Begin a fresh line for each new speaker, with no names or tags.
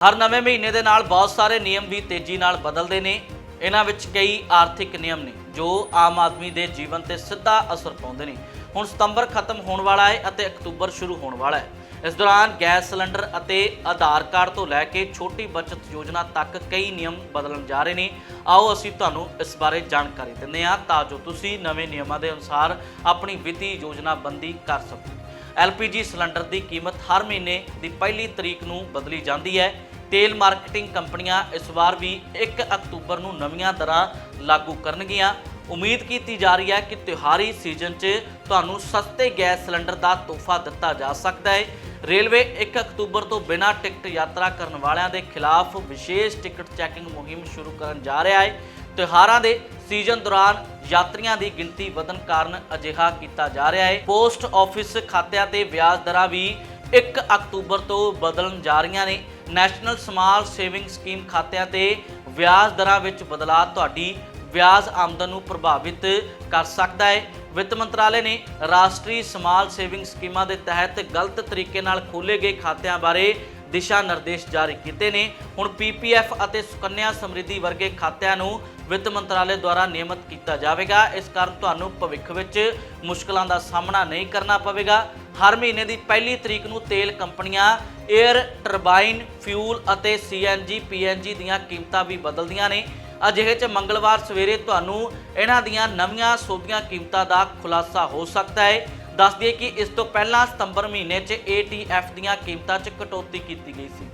ਹਰ ਨਵੇਂ ਮਹੀਨੇ ਦੇ ਨਾਲ ਬਹੁਤ ਸਾਰੇ ਨਿਯਮ ਵੀ ਤੇਜ਼ੀ ਨਾਲ ਬਦਲਦੇ ਨੇ। ਇਹਨਾਂ ਵਿੱਚ ਕਈ ਆਰਥਿਕ ਨਿਯਮ ਨੇ, ਜੋ ਆਮ ਆਦਮੀ ਦੇ ਜੀਵਨ ਤੇ ਸਿੱਧਾ ਅਸਰ ਪਾਉਂਦੇ ਨੇ। ਹੁਣ ਸਤੰਬਰ ਖਤਮ ਹੋਣ ਵਾਲਾ ਹੈ ਅਤੇ ਅਕਤੂਬਰ ਸ਼ੁਰੂ ਹੋਣ ਵਾਲਾ ਹੈ। ਇਸ ਦੌਰਾਨ ਗੈਸ ਸਿਲੰਡਰ ਅਤੇ ਆਧਾਰ ਕਾਰਡ ਤੋਂ ਲੈ ਕੇ ਛੋਟੀ ਬਚਤ ਯੋਜਨਾ ਤੱਕ ਕਈ ਨਿਯਮ ਬਦਲਣ ਜਾ ਰਹੇ ਨੇ। ਆਓ ਅਸੀਂ ਤੁਹਾਨੂੰ ਇਸ ਬਾਰੇ ਜਾਣਕਾਰੀ ਦਿੰਦੇ ਹਾਂ ਤਾਂ ਜੋ ਤੁਸੀਂ ਨਵੇਂ ਨਿਯਮਾਂ ਦੇ ਅਨੁਸਾਰ ਆਪਣੀ ਵਿੱਤੀ ਯੋਜਨਾਬੰਦੀ ਕਰ ਸਕੋ। ਐਲਪੀਜੀ ਸਿਲੰਡਰ ਦੀ ਕੀਮਤ ਹਰ ਮਹੀਨੇ ਦੀ ਪਹਿਲੀ ਤਰੀਕ ਨੂੰ ਬਦਲੀ ਜਾਂਦੀ ਹੈ। ਤੇਲ ਮਾਰਕੀਟਿੰਗ ਕੰਪਨੀਆਂ ਇਸ ਵਾਰ ਵੀ 1 ਅਕਤੂਬਰ ਨੂੰ ਨਵੀਆਂ ਦਰਾਂ ਲਾਗੂ ਕਰਨਗੀਆਂ। ਉਮੀਦ ਕੀਤੀ ਜਾ ਰਹੀ ਹੈ ਕਿ ਤਿਉਹਾਰੀ ਸੀਜ਼ਨ 'ਚ ਤੁਹਾਨੂੰ ਸਸਤੇ ਗੈਸ ਸਿਲੰਡਰ ਦਾ ਤੋਹਫਾ ਦਿੱਤਾ ਜਾ ਸਕਦਾ ਹੈ। ਰੇਲਵੇ 1 ਅਕਤੂਬਰ ਤੋਂ ਬਿਨਾਂ ਟਿਕਟ ਯਾਤਰਾ ਕਰਨ ਵਾਲਿਆਂ ਦੇ ਖਿਲਾਫ ਵਿਸ਼ੇਸ਼ ਟਿਕਟ ਚੈਕਿੰਗ ਮੁਹਿੰਮ ਸ਼ੁਰੂ ਕਰਨ ਜਾ ਰਿਹਾ ਹੈ। ਤਿਉਹਾਰਾਂ ਦੇ ਸੀਜ਼ਨ ਦੌਰਾਨ ਯਾਤਰੀਆਂ ਦੀ ਗਿਣਤੀ ਵਧਣ ਕਾਰਨ ਅਜਿਹਾ ਕੀਤਾ ਜਾ ਰਿਹਾ ਹੈ। ਪੋਸਟ ਆਫਿਸ ਖਾਤਿਆਂ ਤੇ ਵਿਆਜ ਦਰਾਂ ਵੀ 1 ਅਕਤੂਬਰ ਤੋਂ ਬਦਲਣ ਜਾ ਰਹੀਆਂ ਨੇ। ਨੈਸ਼ਨਲ ਸਮਾਲ ਸੇਵਿੰਗ ਸਕੀਮ ਖਾਤਿਆਂ ਤੇ ਵਿਆਜ ਦਰਾਂ ਵਿੱਚ ਬਦਲਾਅ ਤੁਹਾਡੀ ਵਿਆਜ ਆਮਦਨ ਨੂੰ ਪ੍ਰਭਾਵਿਤ ਕਰ ਸਕਦਾ ਹੈ। ਵਿੱਤ ਮੰਤਰਾਲੇ ਨੇ ਰਾਸ਼ਟਰੀ ਸਮਾਲ ਸੇਵਿੰਗ ਸਕੀਮਾਂ ਦੇ ਤਹਿਤ ਗਲਤ ਤਰੀਕੇ ਨਾਲ ਖੋਲੇ ਗਏ ਖਾਤਿਆਂ ਬਾਰੇ ਦਿਸ਼ਾ ਨਿਰਦੇਸ਼ ਜਾਰੀ ਕੀਤੇ ਨੇ। ਹੁਣ ਪੀਪੀਐਫ ਅਤੇ ਸੁਕੰਨਿਆ ਸਮਰਿੱਧੀ ਵਰਗੇ ਖਾਤਿਆਂ ਨੂੰ ਵਿੱਤ ਮੰਤਰਾਲੇ ਦੁਆਰਾ ਨਿਯਮਤ ਕੀਤਾ ਜਾਵੇਗਾ। ਇਸ ਕਾਰਨ ਤੁਹਾਨੂੰ ਭਵਿੱਖ ਵਿੱਚ ਮੁਸ਼ਕਲਾਂ ਦਾ ਸਾਹਮਣਾ ਨਹੀਂ ਕਰਨਾ ਪਵੇਗਾ। ਹਰ ਮਹੀਨੇ ਦੀ ਪਹਿਲੀ ਤਰੀਕ ਨੂੰ ਤੇਲ ਕੰਪਨੀਆਂ 에ਅਰ ਟਰਬਾਈਨ, ਫਿਊਲ ਅਤੇ ਸੀਐਨਜੀ ਪੀਐਨਜੀ ਦੀਆਂ ਕੀਮਤਾਂ ਵੀ ਬਦਲਦੀਆਂ ਨੇ। ਅਜਿਹੇ 'ਚ ਮੰਗਲਵਾਰ ਸਵੇਰੇ ਤੁਹਾਨੂੰ ਇਹਨਾਂ ਦੀਆਂ ਨਵੀਆਂ ਸੋਧੀਆਂ ਕੀਮਤਾਂ ਦਾ ਖੁਲਾਸਾ ਹੋ ਸਕਦਾ ਹੈ। ਦੱਸ ਦਈਏ ਕਿ ਇਸ ਤੋਂ ਪਹਿਲਾਂ ਸਤੰਬਰ ਮਹੀਨੇ 'ਚ ATF ਦੀਆਂ ਕੀਮਤਾਂ 'ਚ ਕਟੌਤੀ ਕੀਤੀ ਗਈ ਸੀ।